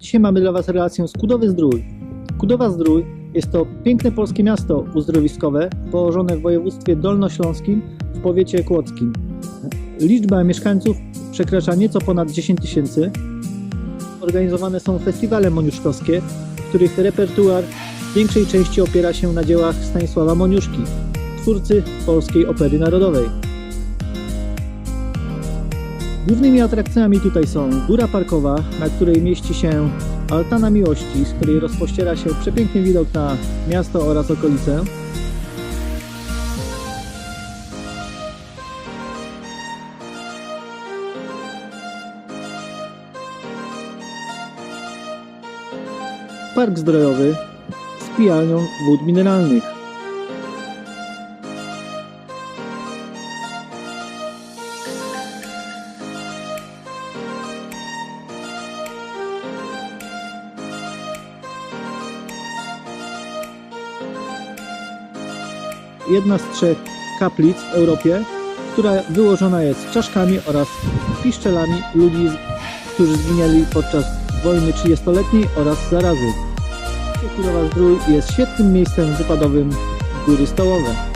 Dzisiaj mamy dla Was relację z Kudowy Zdrój. Kudowa Zdrój jest to piękne polskie miasto uzdrowiskowe położone w województwie dolnośląskim w powiecie kłodzkim. Liczba mieszkańców przekracza nieco ponad 10 tysięcy. Organizowane są festiwale moniuszkowskie, których repertuar w większej części opiera się na dziełach Stanisława Moniuszki, twórcy polskiej opery narodowej. Głównymi atrakcjami tutaj są góra parkowa, na której mieści się altana miłości, z której rozpościera się przepiękny widok na miasto oraz okolice. Park zdrojowy z pijalnią wód mineralnych. Jedna z trzech kaplic w Europie, która wyłożona jest czaszkami oraz piszczelami ludzi, którzy zginęli podczas wojny 30-letniej oraz zarazy. Kurowa Zdrój jest świetnym miejscem wypadowym Góry Stołowe.